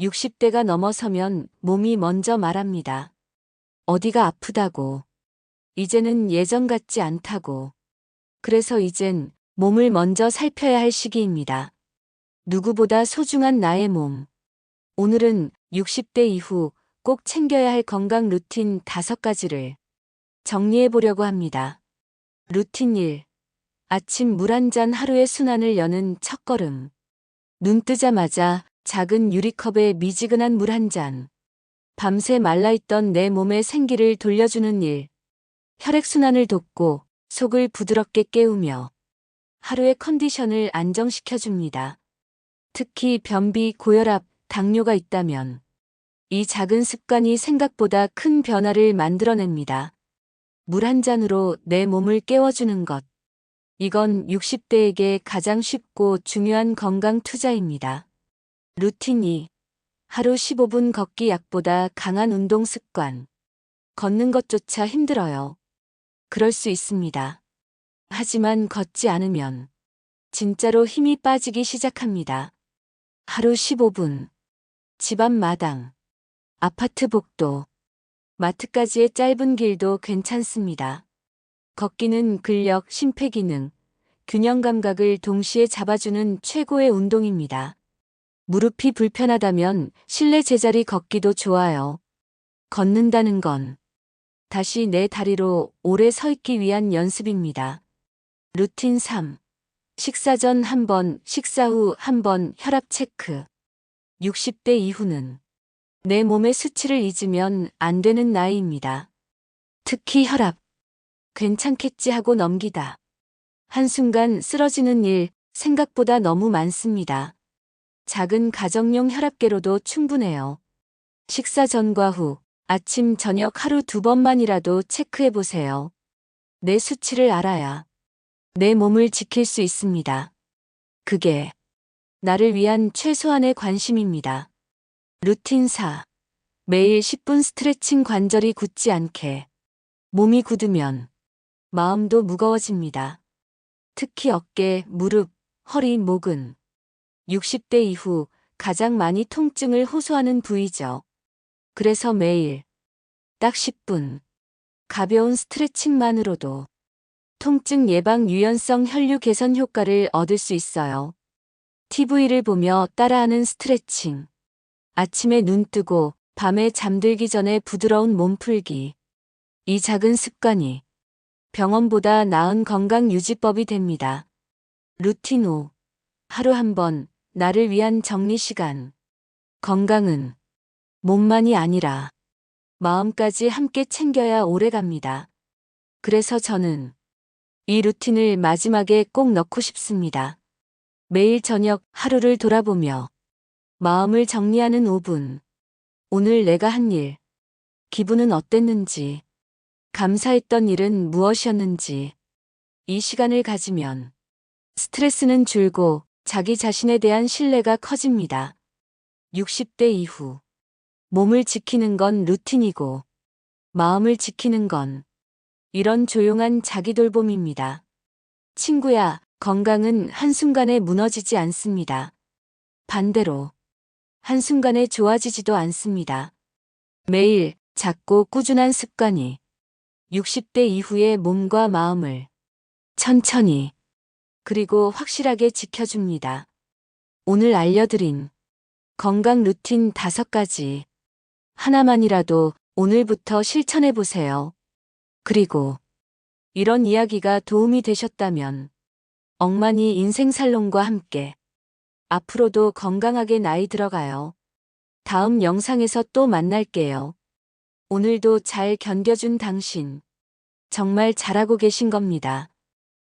60대가 넘어서면 몸이 먼저 말합니다. 어디가 아프다고. 이제는 예전 같지 않다고. 그래서 이젠 몸을 먼저 살펴야 할 시기입니다. 누구보다 소중한 나의 몸. 오늘은 60대 이후 꼭 챙겨야 할 건강 루틴 5가지를 정리해 보려고 합니다. 루틴 1. 아침 물 한 잔 하루의 순환을 여는 첫걸음. 눈 뜨자마자 작은 유리컵에 미지근한 물 한 잔. 밤새 말라있던 내 몸의 생기를 돌려주는 일. 혈액순환을 돕고 속을 부드럽게 깨우며 하루의 컨디션을 안정시켜줍니다. 특히 변비, 고혈압, 당뇨가 있다면 이 작은 습관이 생각보다 큰 변화를 만들어냅니다. 물 한 잔으로 내 몸을 깨워주는 것. 이건 60대에게 가장 쉽고 중요한 건강 투자입니다. 루틴 2. 하루 15분 걷기 약보다 강한 운동 습관. 걷는 것조차 힘들어요. 그럴 수 있습니다. 하지만 걷지 않으면 진짜로 힘이 빠지기 시작합니다. 하루 15분. 집 앞 마당. 아파트 복도. 마트까지의 짧은 길도 괜찮습니다. 걷기는 근력, 심폐기능, 균형 감각을 동시에 잡아주는 최고의 운동입니다. 무릎이 불편하다면 실내 제자리 걷기도 좋아요. 걷는다는 건 다시 내 다리로 오래 서 있기 위한 연습입니다. 루틴 3. 식사 전 한 번, 식사 후 한 번 혈압 체크. 60대 이후는 내 몸의 수치를 잊으면 안 되는 나이입니다. 특히 혈압. 괜찮겠지 하고 넘기다. 한순간 쓰러지는 일 생각보다 너무 많습니다. 작은 가정용 혈압계로도 충분해요. 식사 전과 후, 아침, 저녁 하루 두 번만이라도 체크해 보세요. 내 수치를 알아야 내 몸을 지킬 수 있습니다. 그게 나를 위한 최소한의 관심입니다. 루틴 4. 매일 10분 스트레칭 관절이 굳지 않게. 몸이 굳으면 마음도 무거워집니다. 특히 어깨, 무릎, 허리, 목은 60대 이후 가장 많이 통증을 호소하는 부위죠. 그래서 매일 딱 10분 가벼운 스트레칭만으로도 통증 예방 유연성 혈류 개선 효과를 얻을 수 있어요. TV를 보며 따라하는 스트레칭. 아침에 눈 뜨고 밤에 잠들기 전에 부드러운 몸풀기. 이 작은 습관이 병원보다 나은 건강 유지법이 됩니다. 루틴 5. 하루 한 번 나를 위한 정리 시간. 건강은 몸만이 아니라 마음까지 함께 챙겨야 오래 갑니다. 그래서 저는 이 루틴을 마지막에 꼭 넣고 싶습니다. 매일 저녁 하루를 돌아보며 마음을 정리하는 5분. 오늘 내가 한 일, 기분은 어땠는지, 감사했던 일은 무엇이었는지, 이 시간을 가지면 스트레스는 줄고 자기 자신에 대한 신뢰가 커집니다. 60대 이후 몸을 지키는 건 루틴이고 마음을 지키는 건 이런 조용한 자기 돌봄입니다. 친구야, 건강은 한순간에 무너지지 않습니다. 반대로 한순간에 좋아지지도 않습니다. 매일 작고 꾸준한 습관이 60대 이후의 몸과 마음을 천천히 그리고 확실하게 지켜줍니다. 오늘 알려드린 건강 루틴 5가지 하나만이라도 오늘부터 실천해 보세요. 그리고 이런 이야기가 도움이 되셨다면 억만이 인생살롱과 함께 앞으로도 건강하게 나이 들어가요. 다음 영상에서 또 만날게요. 오늘도 잘 견뎌준 당신. 정말 잘하고 계신 겁니다.